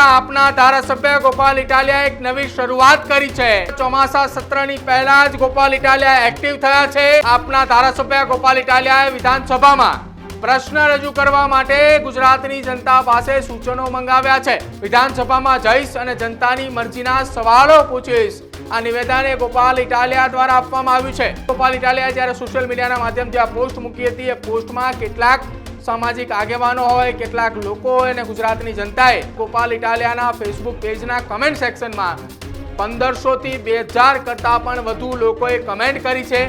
આપના ધારાસભ્ય ગોપાલ ઇટાલિયા એક નવી શરૂઆત કરી છે. ચોમાસા સત્રની પહેલા જ ગોપાલ ઇટાલિયા એક્ટિવ થયા છે. આપના ધારાસભ્ય ગોપાલ ઇટાલિયાએ વિધાનસભામાં પ્રશ્ન રજૂ કરવા માટે ગુજરાતની જનતા પાસે સૂચનો મંગાવ્યા છે. વિધાનસભામાં જઈશ અને જનતાની મરજીના સવાલો પૂછીશ. આ નિવેદન એ ગોપાલ ઇટાલિયા દ્વારા આપવામાં આવ્યું છે. ગોપાલ ઇટાલિયા જ્યારે સોશિયલ મીડિયાના માધ્યમથી આ પોસ્ટ મૂકી હતી, એ પોસ્ટમાં કેટલાક સામાજિક આગેવાનો હોય, કેટલાક લોકો અને ગુજરાતની જનતાએ ગોપાલ ઇટાલિયાના ફેસબુક પેજના કમેન્ટ સેક્શનમાં પંદરસો થી બે હજાર કરતા પણ વધુ લોકોએ કમેન્ટ કરી છે.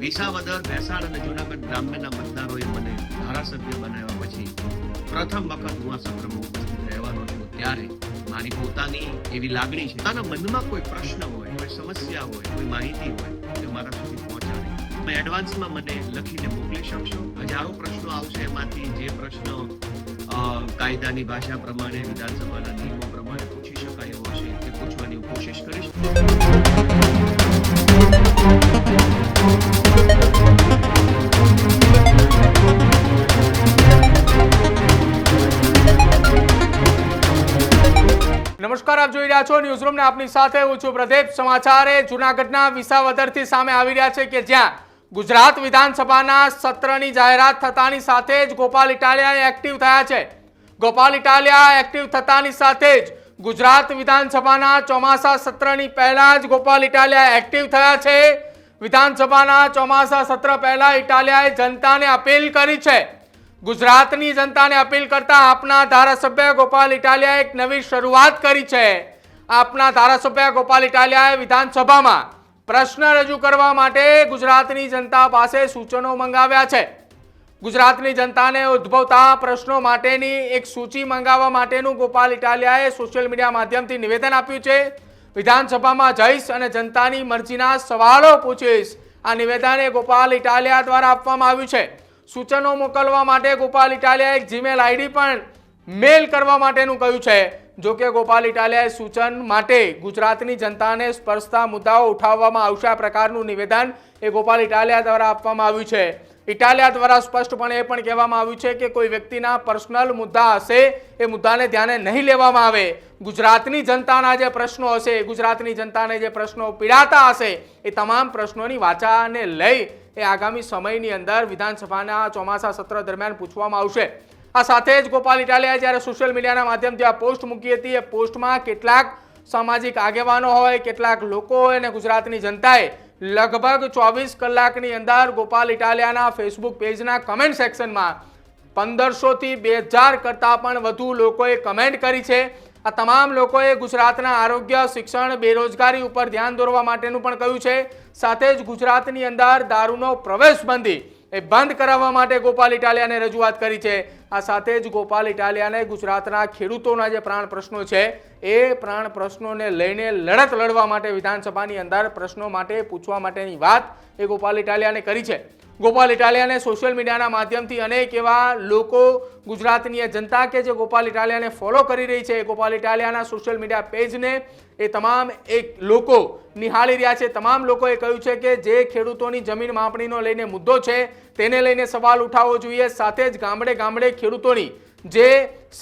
વિસાવદર ભેસાણ અને જુનાગઢ ગ્રામ્યના મતદારોએ મને ધારાસભ્ય બનાવ્યા પછી પ્રથમ વખત હું આ સત્રમાં ઉપસ્થિત રહેવાનો છું. ત્યારે મારી પોતાની એવી લાગણી છે. તારા મનમાં કોઈ પ્રશ્ન હોય, કોઈ સમસ્યા હોય, કોઈ માહિતી હોય, તે મારા સુધી પહોંચાડે. તમે એડવાન્સમાં મને લખીને મોકલી શકશો. હજારો પ્રશ્નો આવશે એમાંથી. જે પ્રશ્નો કાયદાની ભાષા પ્રમાણે, વિધાનસભાના નિયમો પ્રમાણે પૂછી શકાય એવો હશે, તે પૂછવાની કોશિશ કરીશ. નમસ્કાર, આપ જોઈ રહ્યા છો ન્યૂઝરૂમ ને આપની સાથે હું છું પ્રદીપ. સમાચારે જૂનાગઢના વિસાવદરથી સામે આવી રહ્યા છે કે જ્યાં ગુજરાત વિધાનસભાના સત્રની જાહેરાત થતાની સાથે જ ગોપાલ ઇટાલિયા એક્ટિવ થયા છે. ગોપાલ ઇટાલિયા એક્ટિવ થતાની સાથે જ ગુજરાત વિધાનસભાના ચોમાસા સત્રની પહેલા જ ગોપાલ ઇટાલિયા એક્ટિવ થયા છે. વિધાનસભાના ચોમાસા સત્ર પહેલા ઇટાલિયાએ જનતાને અપીલ કરી છે. ગુજરાતની જનતાને અપીલ કરતા આપના ધારાસભ્ય ગોપાલ ઇટાલિયાએ એક નવી શરૂઆત કરી છે. આપના ધારાસભ્ય ગોપાલ ઇટાલિયાએ વિધાનસભામાં પ્રશ્ન રજૂ કરવા માટે ગુજરાતની જનતા પાસે સૂચનો મંગાવ્યા છે. ગુજરાતની જનતાને ઉદ્ભવતા પ્રશ્નો માટેની એક સૂચિ મંગાવવા માટેનું ગોપાલ ઇટાલિયાએ સોશિયલ મીડિયા માધ્યમથી નિવેદન આપ્યું છે. વિધાનસભામાં જઈશ અને જનતાની મરજીના સવાલો પૂછીશ. આ નિવેદન એ ગોપાલ ઇટાલિયા દ્વારા આપવામાં આવ્યું છે. સૂચનો મોકલવા માટે ગોપાલ ઇટાલિયાએ જીમેલ આઈડી પણ મેલ કરવા માટેનું કહ્યું છે. જો કે ગોપાલ ઇટાલિયાએ સૂચન માટે ગુજરાતની જનતાને સ્પર્શતા મુદ્દાઓ ઉઠાવવામાં આવશે, આ પ્રકારનું નિવેદન એ ગોપાલ ઇટાલિયા દ્વારા આપવામાં આવ્યું છે. ઇટાલિયા દ્વારા સ્પષ્ટપણે એ પણ કહેવામાં આવ્યું છે કે કોઈ વ્યક્તિના પર્સનલ મુદ્દા હશે, એ મુદ્દાને ધ્યાને નહીં લેવામાં આવે. ગુજરાતની જનતાના જે પ્રશ્નો હશે, ગુજરાતની જનતાને જે પ્રશ્નો પીડાતા હશે, એ તમામ પ્રશ્નોની વાચાને લઈ એ આગામી સમયની અંદર વિધાનસભાના ચોમાસા સત્ર દરમિયાન પૂછવામાં આવશે. આ સાથે જ ગોપાલ ઇટાલિયાએ જ્યારે સોશિયલ મીડિયાના માધ્યમથી આ પોસ્ટ મૂકી હતી, એ પોસ્ટમાં કેટલાક સામાજિક આગેવાનો હોય, કેટલાક લોકો હોય અને ગુજરાતની જનતાએ લગભગ ચોવીસ કલાકની અંદર ગોપાલ ઇટાલિયાના ફેસબુક પેજના કમેન્ટ સેક્શનમાં પંદરસોથી બે હજાર કરતાં પણ વધુ લોકોએ કમેન્ટ કરી છે. આ તમામ લોકોએ ગુજરાતના આરોગ્ય, શિક્ષણ, બેરોજગારી ઉપર ધ્યાન દોરવા માટેનું પણ કહ્યું છે. સાથે જ ગુજરાતની અંદર દારૂનો પ્રવેશ બંધી એ બંધ કરાવવા માટે ગોપાલ ઇટાલિયાને રજૂઆત કરી છે. આ સાથે જ ગોપાલ ઇટાલિયાને ગુજરાતના ખેડૂતોના જે પ્રાણ પ્રશ્નો છે, એ પ્રાણ પ્રશ્નોને લઈને લડત લડવા માટે વિધાનસભાની અંદર પ્રશ્નો માટે પૂછવા માટેની વાત એ ગોપાલ ઇટાલિયાને કરી છે. ગોપાલ ઇટાલિયાને સોશિયલ મીડિયાના માધ્યમથી અનેક એવા લોકો ગુજરાતની જનતા કે જે ગોપાલ ઇટાલિયાને ફોલો કરી રહી છે, ગોપાલ ઇટાલિયાના સોશિયલ મીડિયા પેજને એ તમામ એક લોકો નિહાળી રહ્યા છે. તમામ લોકોએ કહ્યું છે કે જે ખેડૂતોની જમીન માપણીનો લઈને મુદ્દો છે, તેને લઈને સવાલ ઉઠાવવો જોઈએ. સાથે જ ગામડે ગામડે ખેડૂતોની જે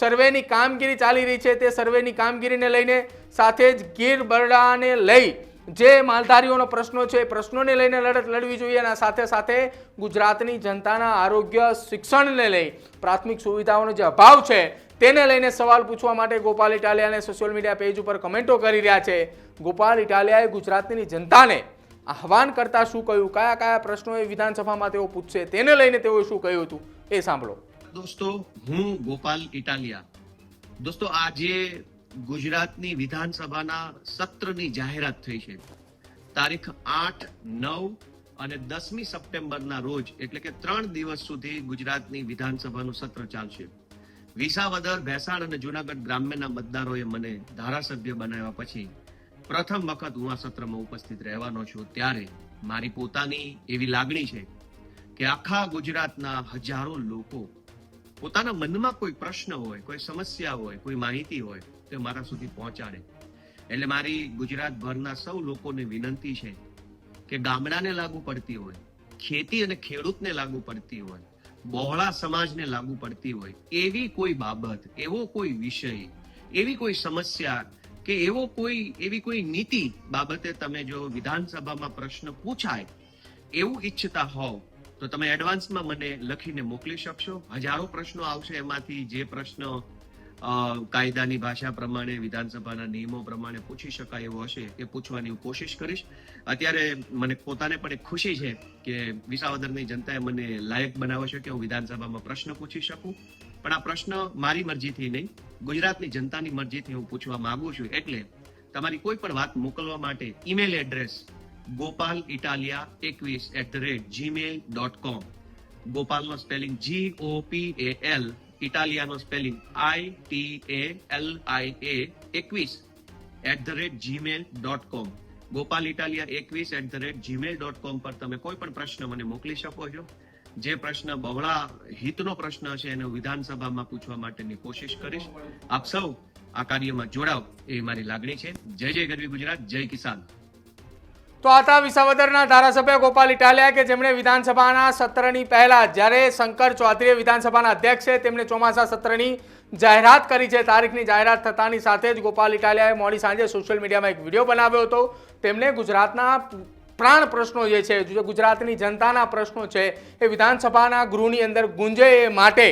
સર્વેની કામગીરી ચાલી રહી છે, તે સર્વેની કામગીરીને લઈને સાથે જ ગીર બરડાને લઈ જે માલધારીઓનો પ્રશ્નો છે, એ પ્રશ્નોને લઈને લડત લડવી જોઈએ અને સાથે સાથે ગુજરાતની જનતાના આરોગ્ય, શિક્ષણને લઈ પ્રાથમિક સુવિધાઓનો જે અભાવ છે, તેને લઈને સવાલ પૂછવા માટે ગોપાલ ઇટાલિયાને સોશિયલ મીડિયા પેજ ઉપર કમેન્ટો કરી રહ્યા છે. ગોપાલ ઇટાલિયાએ ગુજરાતની જનતાને આહવાન કરતા શું કહ્યું? કયા કયા પ્રશ્નો એ વિધાનસભામાં તેઓ પૂછશે? તેને લઈને તેઓએ શું કહ્યું હતું? એ સાંભળો. દોસ્તો, હું ગોપાલ ઇટાલિયા. દોસ્તો આજે ગુજરાતની વિધાનસભાના સત્રની જાહેરાત થઈ છે. તારીખ આઠ, નવ અને દસમી સપ્ટેમ્બરના રોજ, એટલે કે ત્રણ દિવસ સુધી ગુજરાતની વિધાનસભાનું સત્ર ચાલશે. વિસાવદર, ભેસાણ અને જુનાગઢ ગ્રામ્યના મતદારોએ મને ધારાસભ્ય બનાવ્યા પછી પ્રથમ વખત હું આ સત્રમાં ઉપસ્થિત રહેવાનો છું. ત્યારે મારી પોતાની એવી લાગણી છે કે આખા ગુજરાતના હજારો લોકો પોતાના મનમાં કોઈ પ્રશ્ન હોય, કોઈ સમસ્યા હોય, કોઈ માહિતી હોય, તે મારા સુધી પહોંચાડે. એટલે મારી ગુજરાતભરના સૌ લોકોને વિનંતી છે કે ગામડાને લાગુ પડતી હોય, ખેતી અને ખેડૂતને લાગુ પડતી હોય, બહોળા સમાજને લાગુ પડતી હોય, એવી કોઈ બાબત, એવો કોઈ વિષય, એવી કોઈ સમસ્યા કે એવો કોઈ, એવી કોઈ નીતિ બાબતે તમે જો વિધાનસભામાં પ્રશ્ન પૂછાય, એવું ઈચ્છતા હોવ તો તમે એડવાન્સમાં મને લખીને મોકલી શકશો? હજારો પ્રશ્નો આવશે એમાંથી. જે પ્રશ્ન કાયદાની ભાષા પ્રમાણે, વિધાનસભાના નિયમો પ્રમાણે પૂછી શકાય એવો હશે એ પૂછવાની હું કોશિશ કરીશ. અત્યારે મને પોતાને પણ એક ખુશી છે કે વિસાવદરની જનતાએ મને લાયક બનાવ્યો છે કે હું વિધાનસભામાં પ્રશ્ન પૂછી શકું. પણ આ પ્રશ્ન મારી મરજીથી નહીં, ગુજરાતની જનતાની મરજીથી હું પૂછવા માંગુ છું. એટલે તમારી કોઈ પણ વાત મોકલવા માટે ઈમેલ એડ્રેસ ગોપાલ ઇટાલિયા એકવીસ at the rate Gmail dot com ગોપાલનો spelling G O P A L ઇટાલિયાનો spelling I T A L I A એકવીસ at the rate Gmail dot com Gopal Italia એકવીસ at the rate Gmail dot com પર તમે કોઈ પણ પ્રશ્ન મને મોકલી શકો છો. જે પ્રશ્ન બહોળા હિતનો પ્રશ્ન છે, એનો વિધાનસભામાં પૂછવા માટેની કોશિશ કરીશ. આપ સૌ આ કાર્યમાં જોડાવ, એ મારી લાગણી છે. જય જય ગરવી ગુજરાત, જય કિસાન. તો આતા વિસાવદરના ધારાસભ્ય ગોપાલ ઇટાલિયા કે જેમણે વિધાનસભાના સત્રની પહેલા, જ્યારે શંકર ચૌધરીએ વિધાનસભાના અધ્યક્ષ છે, તેમણે ચોમાસા સત્રની જાહેરાત કરી છે. તારીખની જાહેરાત થતાની સાથે જ ગોપાલ ઇટાલિયાએ મોડી સાંજે સોશિયલ મીડિયામાં એક વીડિયો બનાવ્યો હતો. તેમણે ગુજરાતના પ્રાણ પ્રશ્નો જે છે ગુજરાતની જનતાના પ્રશ્નો છે, એ વિધાનસભાના ગૃહની અંદર ગુંજે એ માટે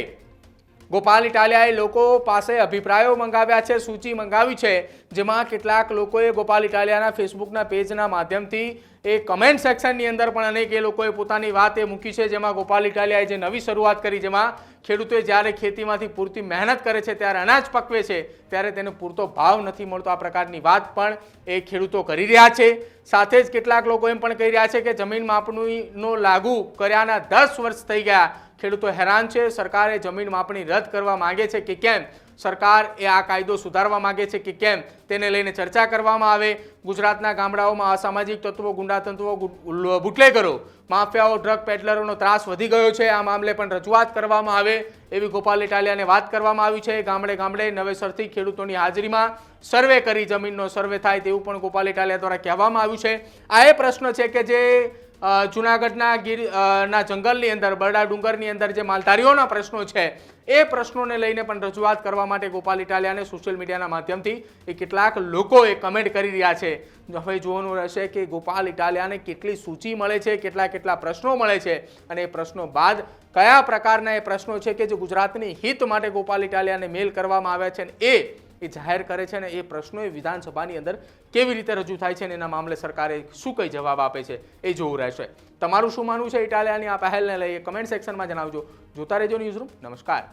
ગોપાલ ઇટાલિયાએ લોકો પાસે અભિપ્રાયો મંગાવ્યા છે, સૂચિ મંગાવી છે, જેમાં કેટલાક લોકોએ ગોપાલ ઇટાલિયાના ફેસબુકના પેજના માધ્યમથી એ કમેન્ટ સેક્શનની અંદર પણ અનેક એ લોકોએ પોતાની વાત એ મૂકી છે, જેમાં ગોપાલ ઇટાલિયાએ જે નવી શરૂઆત કરી, જેમાં ખેડૂતોએ જ્યારે ખેતીમાંથી પૂરતી મહેનત કરે છે, ત્યારે અનાજ પકવે છે, ત્યારે તેને પૂરતો ભાવ નથી મળતો. આ પ્રકારની વાત પણ એ ખેડૂતો કરી રહ્યા છે. સાથે જ કેટલાક લોકો એમ પણ કહી રહ્યા છે કે જમીન માપણીનો લાગુ કર્યાના દસ વર્ષ થઈ ગયા. ખેડૂતો હેરાન છે. સરકારે જમીન માપણી રદ કરવા માંગે છે કે કેમ? સરકાર એ આ કાયદો સુધારવા માંગે છે કે કેમ? તેને લઈને ચર્ચા કરવામાં આવે. ગુજરાતના ગામડાઓમાં અસામાજિક તત્વો, ગુંડાતંત્વો બુટલેગરો, માફિયાઓ, ડ્રગ પેડલરોનો ત્રાસ વધી ગયો છે. આ મામલે પણ રજૂઆત કરવામાં આવે. એવી ગોપાલ ઇટાલિયાને વાત કરવામાં આવી છે. ગામડે ગામડે નવેસરથી ખેડૂતોની હાજરીમાં સર્વે કરી જમીનનો સર્વે થાય તેવું પણ ગોપાલ ઇટાલિયા દ્વારા કહેવામાં આવ્યું છે. આ એ પ્રશ્ન છે કે જે જુનાગઢના ગીર ના જંગલની અંદર, બરડા ડુંગરની અંદર જે માલધારીઓના પ્રશ્નો છે, એ પ્રશ્નોને લઈને પણ રજૂઆત કરવા માટે ગોપાલ ઇટાલિયાને સોશિયલ મીડિયાના માધ્યમથી એ કેટલાક લોકોએ કમેન્ટ કરી રહ્યા છે. હવે જોવાનું રહેશે કે ગોપાલ ઇટાલિયાને કેટલી સૂચિ મળે છે, કેટલા કેટલા પ્રશ્નો મળે છે અને એ પ્રશ્નો બાદ કયા પ્રકારના એ પ્રશ્નો છે કે જે ગુજરાતની હિત માટે ગોપાલ ઇટાલિયાને મેલ કરવામાં આવ્યા છે એ એ જાહેર કરે છે ને એ પ્રશ્નો એ વિધાનસભાની અંદર કેવી રીતે રજૂ થાય છે અને એના મામલે સરકારે શું કઈ જવાબ આપે છે એ જોવું રહેશે. તમારું શું માનવું છે? ઇટાલિયાની આ પહેલને લઈએ કમેન્ટ સેક્શનમાં જણાવજો. જોતા રહેજો ન્યૂઝ રૂમ નમસ્કાર.